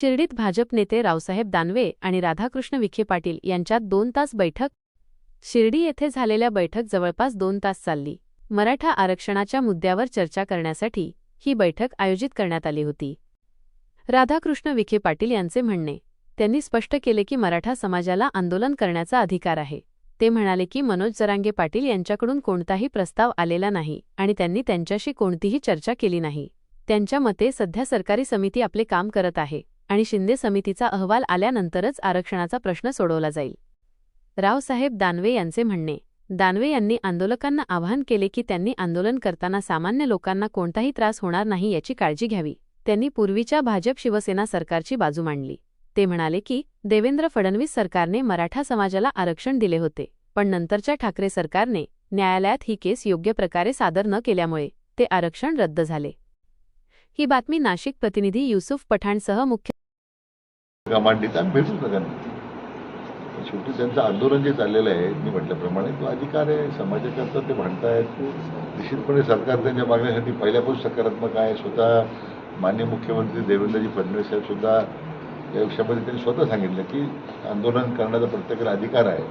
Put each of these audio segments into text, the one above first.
शिर्डीत भाजप नेते रावसाहेब दानवे आणि राधाकृष्ण विखे पाटील यांच्यात दोन तास बैठक. शिर्डी येथे झालेल्या बैठक जवळपास दोन तास चालली. मराठा आरक्षणाच्या मुद्द्यावर चर्चा करण्यासाठी ही बैठक आयोजित करण्यात आली होती. राधाकृष्ण विखे पाटील यांचे म्हणणे त्यांनी स्पष्ट केले की मराठा समाजाला आंदोलन करण्याचा अधिकार आहे. ते म्हणाले की मनोज जरांगे पाटील यांच्याकडून कोणताही प्रस्ताव आलेला नाही आणि त्यांनी त्यांच्याशी कोणतीही चर्चा केली नाही. त्यांच्या मते सध्या सरकारी समिती आपले काम करत आहे. आणि शिंदे समितीचा अहवाल आल्यानंतरच आरक्षणाचा प्रश्न सोडवला जाईल. रावसाहेब दानवे यांचे म्हणणे दानवे यांनी आंदोलकांना आवाहन केले की त्यांनी आंदोलन करताना सामान्य लोकांना कोणताही त्रास होणार नाही याची काळजी घ्यावी. त्यांनी पूर्वीच्या भाजप शिवसेना सरकारची बाजू मांडली. ते म्हणाले की देवेंद्र फडणवीस सरकारने मराठा समाजाला आरक्षण दिले होते पण नंतरच्या ठाकरे सरकारने न्यायालयात ही केस योग्य प्रकारे सादर न केल्यामुळे ते आरक्षण रद्द झाले. ही बातमी नाशिक प्रतिनिधी युसुफ पठाणसह मुख्य का मांडलीत आणि भेटू सगळ्यांना. शेवटी त्यांचं आंदोलन जे चाललेलं आहे मी म्हटल्याप्रमाणे तो अधिकार आहे समाजाकरता ते म्हणतायत. निश्चितपणे सरकार त्यांच्या मागण्यासाठी पहिल्यापासून सकारात्मक आहे. स्वतः मान्य मुख्यमंत्री देवेंद्रजी फडणवीस साहेब सुद्धा या विषयामध्ये त्यांनी स्वतः सांगितलं की आंदोलन करण्याचा प्रत्येकाला अधिकार आहे.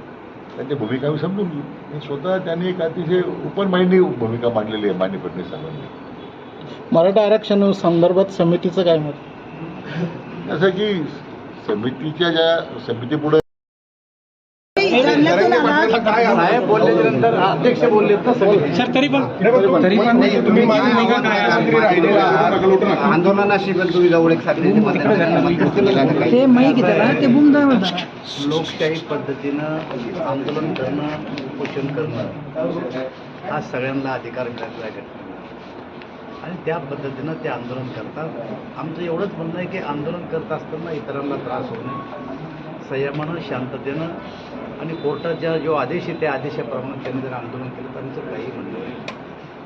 त्यांची भूमिका आम्ही समजून घेऊ. आणि स्वतः त्यांनी एक अतिशय ओपन माइंडनी भूमिका मांडलेली आहे मान्य फडणवीस साहेबांनी. मराठा आरक्षण संदर्भात समितीचं काय मत? असं की समितीच्या ज्या समितीपुढे साहेब बोलल्याच्या नंतर अध्यक्ष बोलले तर सगळे. सर तरी पण. तरी पण तुम्ही माझी भूमिका काय आहे? आंदोलनाशी पण तुम्ही जवळ एक साधली ते माईक आहे त्याला ते बुम दाखवता लोकशाही पद्धतीनं आंदोलन करणं उपोषण करणं हा सगळ्यांना अधिकार मिळालेला आहे. आणि त्या पद्धतीनं ते आंदोलन करतात. आमचं एवढंच म्हणणं आहे की आंदोलन करत असताना इतरांना त्रास होणे संयमानं शांततेनं आणि कोर्टाच्या जो आदेश आहे त्या आदेशाप्रमाणे त्यांनी जर आंदोलन केलं तर आमचं काही म्हणणं नाही.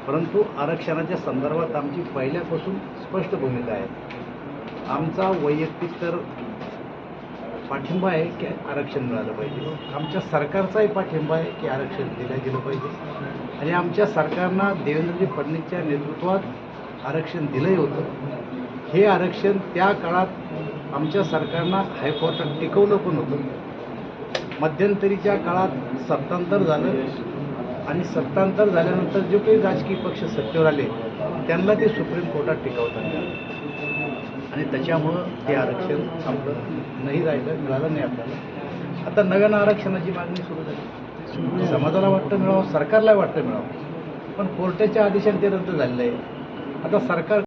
परंतु आरक्षणाच्या संदर्भात आमची पहिल्यापासून स्पष्ट भूमिका आहे. आमचा वैयक्तिक तर पाठिंबा आहे की आरक्षण मिळालं पाहिजे. आमच्या सरकारचाही पाठिंबा आहे की आरक्षण दिलं गेलं पाहिजे. आणि आमच्या सरकारनं देवेंद्रजी फडणवीसच्या नेतृत्वात आरक्षण दिलंही होतं. हे आरक्षण त्या काळात आमच्या सरकारनं हायकोर्टात टिकवलं पण होतं. मध्यंतरीच्या काळात सत्तांतर झालं आणि सत्तांतर झाल्यानंतर जे काही राजकीय पक्ष सत्तेवर आले त्यांना ते सुप्रीम कोर्टात टिकवतात. आणि त्याच्यामुळं ते आरक्षण आपलं नाही राहिलं मिळालं नाही आपल्याला. आता नव्यानं आरक्षणाची मागणी सुरू झाली. समाजाला वाटतं मिळावं सरकारला वाटतं मिळावं. पण कोर्टाच्या आदेशाने ते रद्द झालेलं आहे आता सरकार